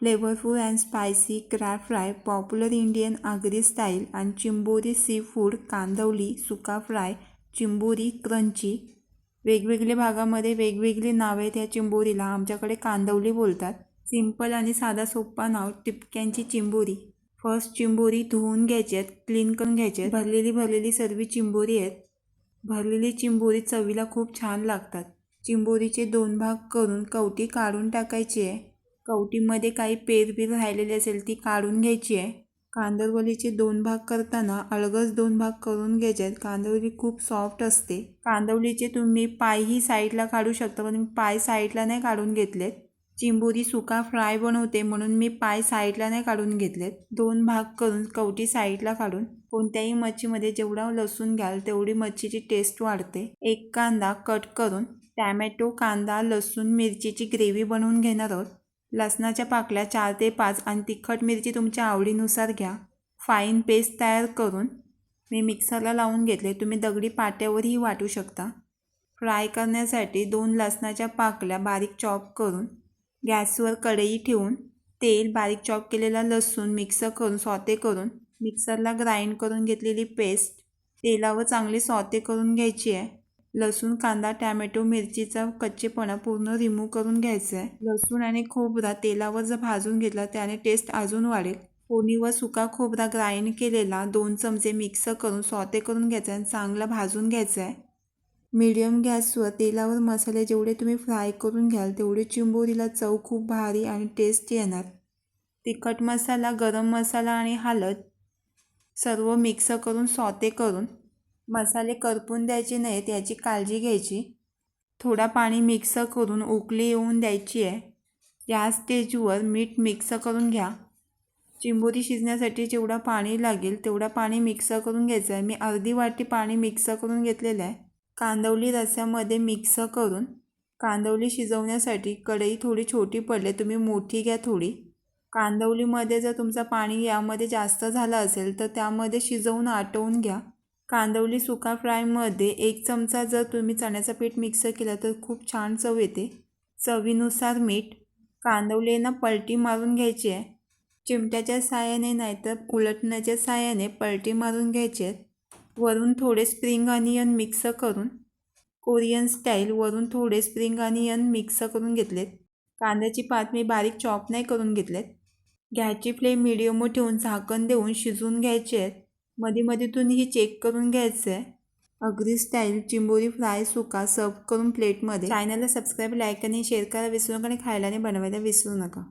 Flavourful and spicy crab fry popular Indian Agri style आणि चिंबोरी sea food कांदवली सुका fry चिंबोरी crunchy वेगवेगळ्या भागामध्ये वेगवेगळी नावे आहेत या चिंबोरीला. आमच्याकडे कांदवली बोलतात. सिंपल आणि साधा सोपा नाव टिपक्यांची चिंबोरी. फर्स्ट चिंबोरी धुवून घ्यायची आहेत क्लीन करून घ्यायची आहेत. भरलेली भरलेली सर्व चिंबोरी आहेत. भरलेली चिंबोरी चवीला खूप छान लागतात. चिंबोरीचे दोन भाग करून कवटी काढून टाकायची आहे. कवटीमध्ये काही पेरबीर राहिलेली असेल ती काढून घ्यायची आहे. कांदरवलीचे दोन भाग करताना अलगच दोन भाग करून घ्यायचे आहेत. कांदवली खूप सॉफ्ट असते. कांदवलीचे तुम्ही पायही साईडला काढू शकता पण मी पाय साईडला नाही काढून घेतलेत. चिंबोरी सुका फ्राय बनवते म्हणून मी पाय साईडला नाही काढून घेतलेत. दोन भाग करून कवटी साईडला काढून कोणत्याही मच्छीमध्ये जेवढा लसूण घ्याल तेवढी मच्छीची टेस्ट वाढते. एक कांदा कट करून टॅमॅटो कांदा लसूण मिरचीची ग्रेव्ही बनवून घेणार आहोत. लसणाच्या पाकल्या चार ते पाच आणि तिखट मिरची तुमच्या आवडीनुसार घ्या. फाईन पेस्ट तयार करून मी मिक्सरला लावून घेतले. तुम्ही दगडी पाट्यावरही वाटू शकता. फ्राय करण्यासाठी दोन लसणाच्या पाकल्या बारीक चॉप करून गॅसवर कढई ठेवून तेल बारीक चॉप केलेला लसूण मिक्स करून सॉते करून मिक्सरला ग्राइंड करून घेतलेली पेस्ट तेलावर चांगली सॉते करून घ्यायची आहे. लसूण कांदा टॅमॅटो मिरचीचा कच्चेपणा पूर्ण रिमूव्ह करून घ्यायचा आहे लसूण आणि खोबरा तेलावर जर भाजून घेतला त्याने टेस्ट अजून वाढेल. फोडणीवर सुका खोबरा ग्राइंड केलेला दोन चमचे मिक्स करून सॉते करून घ्यायचा आणि चांगला भाजून घ्यायचा आहे मीडियम गॅसवर तेलावर मसाले जेवढे तुम्ही फ्राय करून घ्याल तेवढे चिंबोरीला चव खूप भारी आणि टेस्ट येणार. तिखट मसाला गरम मसाला आणि हळद सर्व मिक्स करून सॉते करून मसाले करपून द्यायचे नाहीत याची काळजी घ्यायची. थोडा पाणी मिक्स करून उकळी येऊन द्यायची आहे. या स्टेजवर मीठ मिक्स करून घ्या. चिंबोरी शिजण्यासाठी जेवढा पाणी लागेल तेवढा पाणी मिक्स करून घ्यायचं आहे. मी अर्धी वाटी पाणी मिक्स करून घेतलेलं आहे. कांदवली रस्यामध्ये मिक्स करून कांदवली शिजवण्यासाठी कढई थोडी छोटी पडले तुम्ही मोठी घ्या थोडी. कांदवलीमध्ये जर तुमचं पाणी यामध्ये जास्त झालं असेल तर त्यामध्ये शिजवून आटवून घ्या. कांदवली सुका फ्रायमध्ये एक चमचा जर तुम्ही चण्याचं पीठ मिक्स केलं तर खूप छान चव येते. चवीनुसार मीठ कांदवलेनं पलटी मारून घ्यायची आहे. चिमट्याच्या साहाय्याने नाहीतर उलटण्याच्या साहाय्याने पलटी मारून घ्यायची आहेत वरून थोडे स्प्रिंग अनियन मिक्स करून कोरियन स्टाईल वरून थोडे स्प्रिंग अनियन मिक्स करून घेतलेत. कांद्याची पात मी बारीक चॉप नाही करून घेतलेत. गॅसची फ्लेम मिडियमवर ठेवून झाकण देऊन शिजवून घ्यायचे आहेत मध्ये मध्ये तुम्ही हे चेक करून घ्यायचं आहे अगदी स्टाईल चिंबोरी फ्राय सुका सर्व करून प्लेटमध्ये चॅनलला सबस्क्राईब लाईक आणि शेअर करा. विसरू नका आणि खायला आणि बनवायला विसरू नका.